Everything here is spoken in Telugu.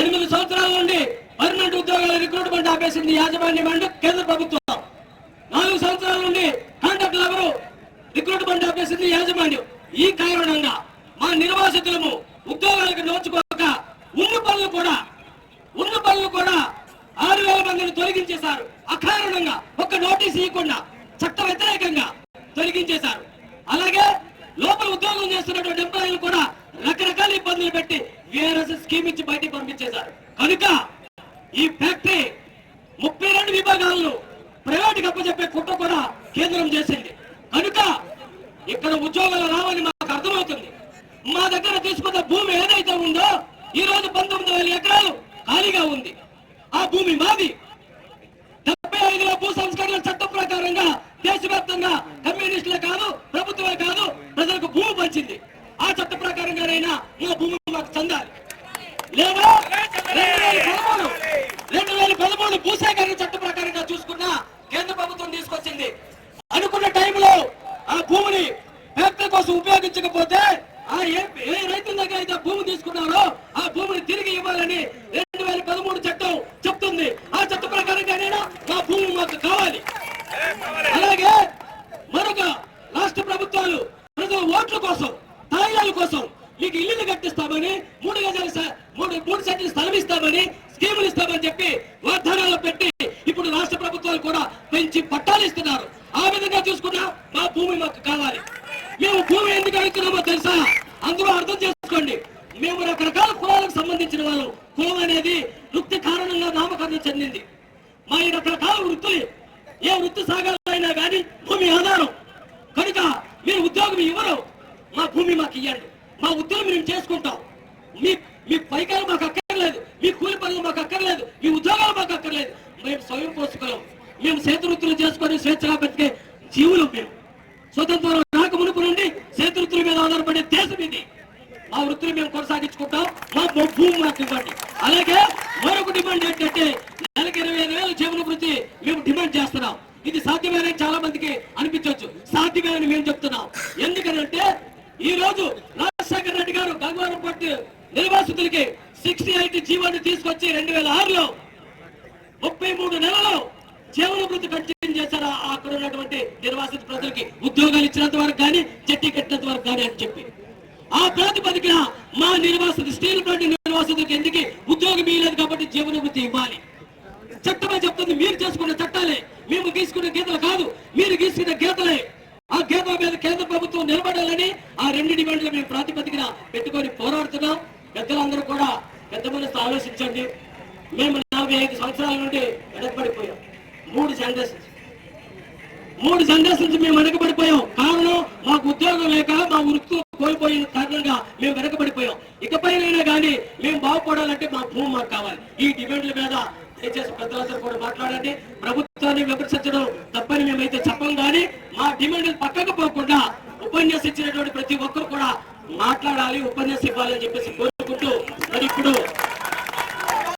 ఎనిమిది సంవత్సరాల నుండి పర్మనెంట్ ఉద్యోగాల రిక్రూట్మెంట్ ఆపేసింది యాజమాన్యం అండ్ కేంద్ర ప్రభుత్వం. నాలుగు సంవత్సరాల నుండి కాంట్రాక్ట్ లేబరు రిక్రూట్మెంట్ ఆపేసింది యాజమాన్యం. ఈ కారణంగా మా నిర్వాసితులము ఉద్యోగాలకు నోచుకోక ఉన్న పనులు కూడా ఉన్న పనులు కూడా ఆరు వేల మందిని తొలగించేశారు. అకారణంగా ఒక్క నోటీస్ ఇవ్వకుండా చట్ట వ్యతిరేకంగా తొలగించేశారు. అలాగే లోపల ఉద్యోగం చేస్తున్నటువంటి ఎంప్లాయీలు కూడా రకరకాల ఇబ్బందులు పెట్టి ప్రైవేట్ అప్పచెప్పే కుట్ర కూడా కేంద్రం చేసింది. కనుక ఇక్కడ ఉద్యోగాలు రావని మాకు అర్థమవుతుంది. మా దగ్గర తీసుకున్న భూమి ఏదైతే ఉందో ఈ రోజు పంతొమ్మిది వేల ఎకరాలు ఖాళీగా ఉంది. ఆ భూమి మాది. డెబ్బై ఐదులో భూ సంస్కరణ చట్టం ప్రకారంగా దేశవ్యాప్తంగా కమ్యూనిస్టులే కాదు ప్రభుత్వమే కాదు ప్రజలకు భూమి పంచింది. ఆ చట్ట ప్రకారంగానైనా మా భూమి మాకు చెందాలి. లేదా రెండు వేల పదమూడు రెండు వేల పదమూడు భూసేకరణ చట్ట ప్రకారంగా చూసుకున్నా కేంద్ర ప్రభుత్వం తీసుకొచ్చింది అనుకున్న టైంలో ఆ భూమిని ఫ్యాక్టరీ కోసం ఉపయోగించకపోతే ఆ ఏ రైతుల దగ్గర అయితే భూమి తీసుకున్నారో ఆ భూమిని తిరిగి ఇవ్వాలని రెండు వేల పదమూడు చట్టం చెప్తుంది. ఆ చట్ట ప్రకారంగానైనా మా భూమి మాకు కావాలి. అలాగే మరొక రాష్ట్ర ప్రభుత్వాలు ప్రజల ఓట్ల కోసం తాయిలాల కోసం మీకు ఇల్లు కట్టిస్తామని మూడు గజాల మూడు మూడు సెంట్లు స్థలం ఇస్తామని స్కీములు ఇస్తామని చెప్పి వాగ్దానాలు పెట్టి ఇప్పుడు రాష్ట్ర ప్రభుత్వాలు కూడా పెంచి పట్టాలు ఇస్తున్నారు. ఆ విధంగా చూసుకున్నా మా భూమి మాకు కావాలి. మేము భూమి ఎందుకు అడుగుతున్నామో తెలుసా? అందరూ అర్థం చేసుకోండి. మేము రకరకాల కులాలకు సంబంధించిన వాళ్ళం. కులం అనేది వృత్తి కారణంగా నామకరణం చెందింది. మా ఈ రకరకాల వృత్తులు ఏ వృత్తి సాగాలైనా కానీ భూమి ఆధారం. కనుక మీరు ఉద్యోగం ఇవ్వరు. మా భూమి మాకు ఇవ్వండి మా ఉద్యోగం మేము చేసుకుంటాం. మీ మీ పైకాలు మాకు అక్కర్లేదు మీ కూలి పనులు మాకు అక్కర్లేదు మీ ఉద్యోగాలు మాకు అక్కర్లేదు మేము స్వయం పోషకులం మేము చేతి వృత్తులు చేసుకొని స్వేచ్ఛగా బతికే జీవులు మేము స్వతంత్రం రాక మునుపు నుండి చేతి వృత్తుల మీద ఆధారపడే దేశం ఇది మా వృత్తులు మేము మా భూమి మాకు ఇవ్వండి. అలాగే మరొక డిమాండ్ ఏంటంటే నెలకి ఇరవై ఐదు వేలు జీవన వృత్తి మేము డిమాండ్ చేస్తున్నాం. ఇది సాధ్యమేనని చాలా మందికి అనిపించవచ్చు. సాధ్యమేనని మేము చెప్తున్నాం. ఎందుకనంటే ఈ రోజు రాజశేఖర రెడ్డి గారు గంగవరం పట్టు నిర్వాసితులకి సిక్స్టీ ఎయిట్ జీవోని తీసుకొచ్చి రెండు వేల ఆరులో ముప్పై మూడు నెలలు జీవన వృత్తి కంటిన్యూ చేశారు? ఆ- అక్కడ ఉన్నటువంటి నిర్వాసిత ప్రజలకి ఉద్యోగాలు ఇచ్చినంత వరకు కానీ చెట్టి కట్టినంత వరకు కానీ అని చెప్పి. ఆ ప్రాతిపదిక నిర్వాసిత స్టీల్ ప్లాంట్ నిర్వాసితులకు ఎందుకు ఉద్యోగం ఇవ్వలేదు కాబట్టి జీవనభృతి ఇవ్వాలి? చట్టమే చెప్తుంది మీరు చేసుకున్న చట్టాలే. మేము గీసుకున్న గీతలు కాదు మీరు గీసుకున్న గీతలే. ఆ గీతల మీద కేంద్ర ప్రభుత్వం నిలబడాలని ఆ రెండు డిమాండ్లు మేము ప్రాతిపదికన పెట్టుకొని పోరాడుతున్నాం. పెద్దలందరూ కూడా పెద్ద మనసు ఆలోచించండి. మేము నలభై ఐదు సంవత్సరాల నుండి వెనకబడిపోయాం. మూడు జనరేషన్స్. మూడు జనరేషన్స్ మేము వెనకబడిపోయాం. కారణం మాకు ఉద్యోగం లేక మా వృత్తి కోల్పోయిన కారణంగా మేము కాపాడాలంటే మా భూమి మాకు కావాలి. ఈ డిమాండ్ల మీద దయచేసి పెద్దలందరూ కూడా మాట్లాడండి. ప్రభుత్వాన్ని విమర్శించడం తప్పని మేమైతే చెప్పం కానీ మా డిమాండ్లు పక్కకు పోకుండా ఉపన్యాసం ఇచ్చినటువంటి ప్రతి ఒక్కరు కూడా మాట్లాడాలి ఉపన్యాసం ఇవ్వాలని చెప్పేసి కోరుకుంటూ మరి ఇప్పుడు